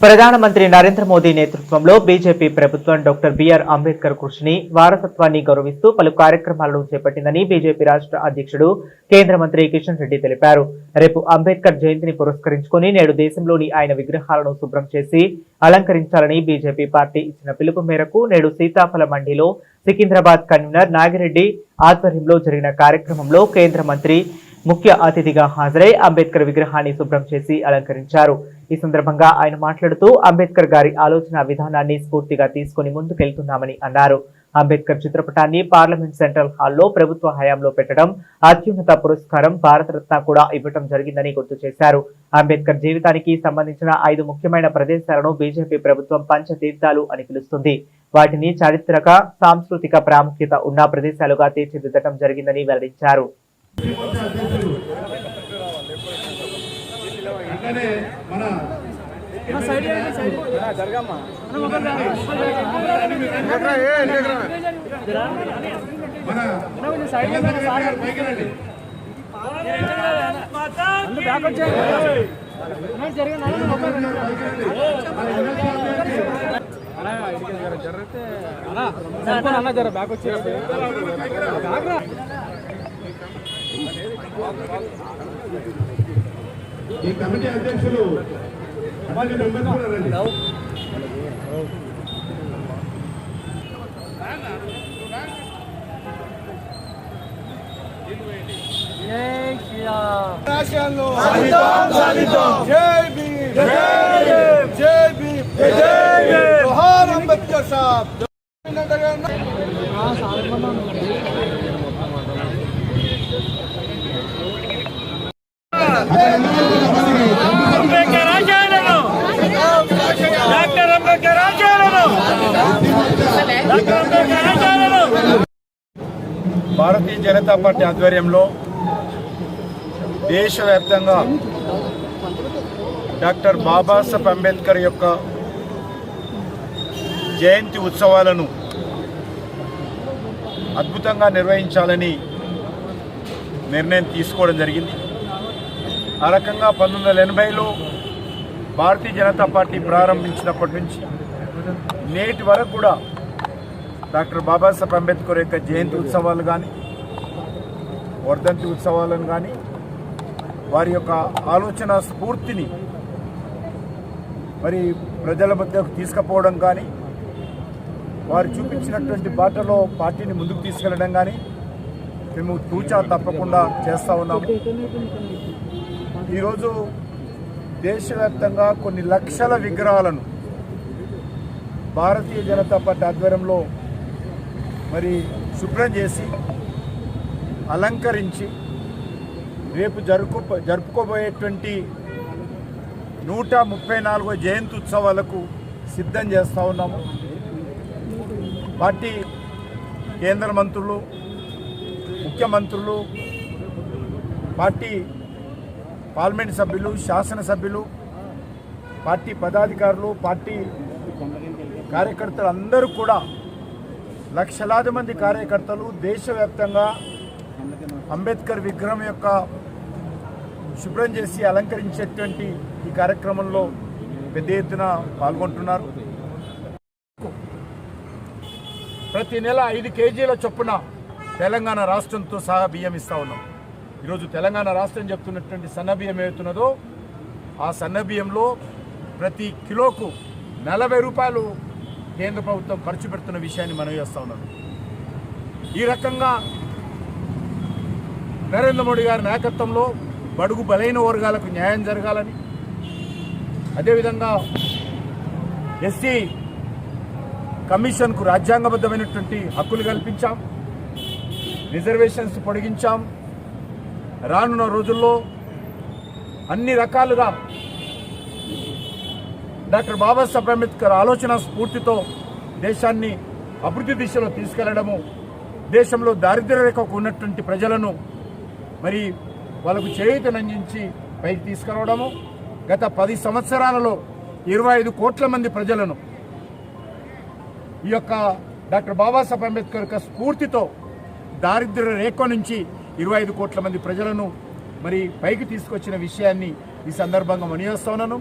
ప్రధానమంత్రి నరేంద్ర మోదీ నేతృత్వంలో బీజేపీ ప్రభుత్వం డాక్టర్ బిఆర్ అంబేద్కర్ కృషిని వారసత్వాన్ని గౌరవిస్తూ పలు కార్యక్రమాలను చేపట్టిందని బీజేపీ రాష్ట్ర అధ్యక్షుడు కేంద్ర మంత్రి కిషన్ రెడ్డి తెలిపారు. రేపు అంబేద్కర్ జయంతిని పురస్కరించుకుని నేడు దేశంలోని ఆయన విగ్రహాలను శుభ్రం చేసి అలంకరించాలని బీజేపీ పార్టీ ఇచ్చిన పిలుపు మేరకు నేడు సీతాఫల మండిలో సికింద్రాబాద్ కన్వీనర్ నాగిరెడ్డి ఆధ్వర్యంలో జరిగిన కార్యక్రమంలో కేంద్ర మంత్రి ముఖ్య అతిథిగా హాజరై అంబేద్కర్ విగ్రహాన్ని శుభ్రం చేసి అలంకరించారు. ఈ సందర్భంగా ఆయన మాట్లాడుతూ అంబేద్కర్ గారి ఆలోచన విధానాన్ని స్ఫూర్తిగా తీసుకుని ముందుకెళ్తున్నామని అన్నారు. అంబేద్కర్ చిత్రపటాన్ని పార్లమెంట్ సెంట్రల్ హాల్లో ప్రభుత్వ హయాంలో పెట్టడం అత్యున్నత పురస్కారం భారతరత్న కూడా ఇవ్వటం జరిగిందని గుర్తు చేశారు. అంబేద్కర్ జీవితానికి సంబంధించిన ఐదు ముఖ్యమైన ప్రదేశాలను బీజేపీ ప్రభుత్వం పంచతీర్థాలు అని పిలుస్తుంది. వాటిని చారిత్రక సాంస్కృతిక ప్రాముఖ్యత ఉన్న ప్రదేశాలుగా తీర్చిదిద్దటం జరిగిందని వెల్లడించారు. అట్లనే మన. అన్న జర బ్యాక్ వచ్చి ఈ కమిటీ అధ్యక్షులు మళ్ళీ మెంబర్స్ కూడా రండి జై భీమ్ జై భీమ్ జై భీమ్ జై భీమ్ సాహబ్ భారతీయ జనతా పార్టీ ఆధ్వర్యంలో దేశవ్యాప్తంగా డాక్టర్ బాబాసాహెబ్ అంబేద్కర్ యొక్క జయంతి ఉత్సవాలను అద్భుతంగా నిర్వహించాలని నిర్ణయం తీసుకోవడం జరిగింది. ఆ రకంగా పంతొమ్మిది వందల ఎనభైలో భారతీయ జనతా పార్టీ ప్రారంభించినప్పటి నుంచి నేటి వరకు కూడా డాక్టర్ బాబాసాహెబ్ అంబేద్కర్ యొక్క జయంతి ఉత్సవాలు కానీ వర్ధంతి ఉత్సవాలను కానీ వారి యొక్క ఆలోచన స్ఫూర్తిని మరి ప్రజల మధ్యకు తీసుకుపోవడం కానీ వారు చూపించినటువంటి బాటలో పార్టీని ముందుకు తీసుకెళ్ళడం కానీ మేము తూచా తప్పకుండా చేస్తూ ఉన్నాము. ఈరోజు దేశవ్యాప్తంగా కొన్ని లక్షల విగ్రహాలను భారతీయ జనతా పార్టీ ఆధ్వర్యంలో మరి శుభ్రం చేసి అలంకరించి రేపు జరుపు జరుపుకోబోయేటువంటి నూట ముప్పై నాలుగో జయంతి ఉత్సవాలకు సిద్ధం చేస్తూ ఉన్నాము. పార్టీ కేంద్ర మంత్రులు ముఖ్యమంత్రులు పార్టీ పార్లమెంట్ సభ్యులు శాసనసభ్యులు పార్టీ పదాధికారులు పార్టీ కార్యకర్తలు అందరూ కూడా లక్షలాది మంది కార్యకర్తలు దేశవ్యాప్తంగా అంబేద్కర్ విగ్రహం యొక్క శుభ్రం చేసి అలంకరించేటువంటి ఈ కార్యక్రమంలో పెద్ద ఎత్తున పాల్గొంటున్నారు. ప్రతి నెల ఐదు కేజీల చొప్పున తెలంగాణ రాష్ట్రంతో సహా బియ్యం ఇస్తా ఉన్నాం. ఈరోజు తెలంగాణ రాష్ట్రం చెప్తున్నటువంటి సన్న బియ్యం ఏమవుతున్నదో ఆ సన్న బియ్యంలో ప్రతి కిలోకు నలభై రూపాయలు కేంద్ర ప్రభుత్వం ఖర్చు పెడుతున్న విషయాన్ని మనం చేస్తూ ఉన్నాం. ఈ రకంగా నరేంద్ర మోడీ గారి నాయకత్వంలో బడుగు బలైన వర్గాలకు న్యాయం జరగాలని అదేవిధంగా ఎస్సీ కమిషన్కు రాజ్యాంగబద్ధమైనటువంటి హక్కులు కల్పించాం రిజర్వేషన్స్ పొడిగించాం. రానున్న రోజుల్లో అన్ని రకాలుగా డాక్టర్ బాబాసాహెబ్ అంబేద్కర్ ఆలోచన స్ఫూర్తితో దేశాన్ని అభివృద్ధి దిశలో తీసుకెళ్ళడము దేశంలో దారిద్ర్య రేఖకు ఉన్నటువంటి ప్రజలను మరి వాళ్ళకు చేయూతనందించి పైకి తీసుకురావడము గత పది సంవత్సరాలలో ఇరవై ఐదు కోట్ల మంది ప్రజలను ఈ యొక్క డాక్టర్ బాబాసాహెబ్ అంబేద్కర్ యొక్క స్ఫూర్తితో దారిద్ర్య రేఖ నుంచి ఇరవై ఐదు కోట్ల మంది ప్రజలను మరి పైకి తీసుకొచ్చిన విషయాన్ని ఈ సందర్భంగా మనియేస్తున్నాను